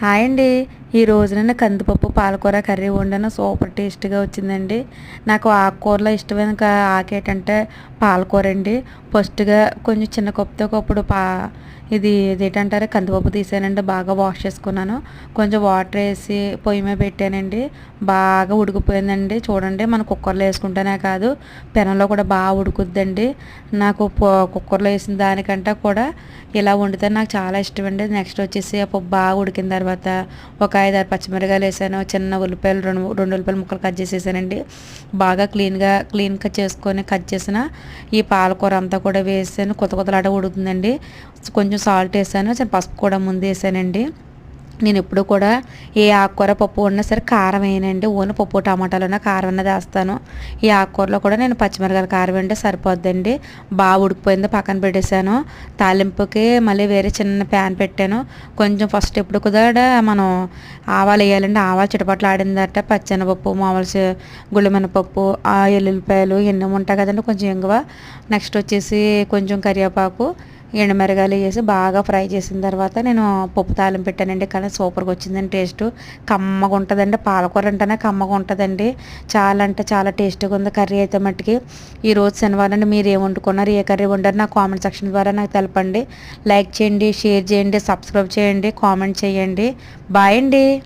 Hi అండి. ఈ రోజు నేను కందిపప్పు పాలకూర కర్రీ వండాను సూపర్ టేస్ట్గా వచ్చిందండి. నాకు ఆకుకూరలో ఇష్టమైన ఆకేటంటే పాలకూర అండి ఫస్ట్గా కొంచెం చిన్న కప్పుతో ఒకప్పుడు పా ఇది ఇదేంటంటారు? కందిపప్పు తీసానండి. బాగా వాష్ చేసుకున్నాను. కొంచెం వాటర్ వేసి పొయ్యి మీద పెట్టానండి. బాగా ఉడికిపోయిందండి. చూడండి మన కుక్కర్లో వేసుకుంటేనే కాదు పెనంలో కూడా బాగా ఉడుకుద్దండి. నాకు కుక్కర్లో వేసిన దానికంటే కూడా ఇలా వండితే నాకు చాలా ఇష్టం అండి నెక్స్ట్ వచ్చేసి అప్పుడు బాగా ఉడికిన తర్వాత తర్వాత ఒక ఐదు ఆరు పచ్చిమిరకాయలు వేసాను చిన్న ఉల్లిపాయలు రెండు రెండు ఉల్లిపాయలు ముక్కలు కట్ చేసేసానండి. బాగా క్లీన్గా క్లీన్గా చేసుకొని కట్ చేసిన ఈ పాలకూర అంతా కూడా వేసాను. కొత్త కొత్తలాట ఉడుతుందండి కొంచెం సాల్ట్ వేసాను పసుపు కూడా ముందు వేసానండి. నేను ఎప్పుడు కూడా ఏ ఆకుకూర పప్పు ఉన్నా సరే కారం వేయనండి ఓన్లీ పప్పు టమాటాలు ఉన్న కారం అన్నది వేస్తాను ఈ ఆకుకూరలో కూడా నేను పచ్చిమిరకాయల కారం వేయండి సరిపోద్దండి. బాగా ఉడికిపోయింది పక్కన పెట్టేశాను. తాలింపుకి మళ్ళీ వేరే చిన్న ప్యాన్ పెట్టాను. కొంచెం ఫస్ట్ ఎప్పుడు కూడా మనం ఆవాలు వేయాలండి. ఆవాలు చిటపట్లు ఆడిందట. పచ్చెనపప్పు మామూలు చి- గుళ్ళమినపప్పు ఆ ఎల్లుల్లిపాయలు ఎన్ని ఉంటాయి కదండి కొంచెం ఇంగువ నెక్స్ట్ వచ్చేసి కొంచెం కరివేపాకు ఎండుమిరగాయలు వేసి బాగా ఫ్రై చేసిన తర్వాత నేను పప్పు తాలింపు పెట్టానండి. కానీ సూపర్గా వచ్చిందండి టేస్ట్. కమ్మగా ఉంటుందండి. పాలకూర అంటేనే కమ్మగా ఉంటుందండి. చాలా అంటే చాలా టేస్ట్గా ఉంది కర్రీ అయితే మట్టుకి. ఈరోజు శనివారం మీరు ఏం వండుకున్నారు? ఏ కర్రీ వండారు? నా కామెంట్ సెక్షన్ ద్వారా నాకు తెలపండి. లైక్ చేయండి షేర్ చేయండి సబ్స్క్రైబ్ చేయండి కామెంట్ చేయండి. బాయ్ అండి.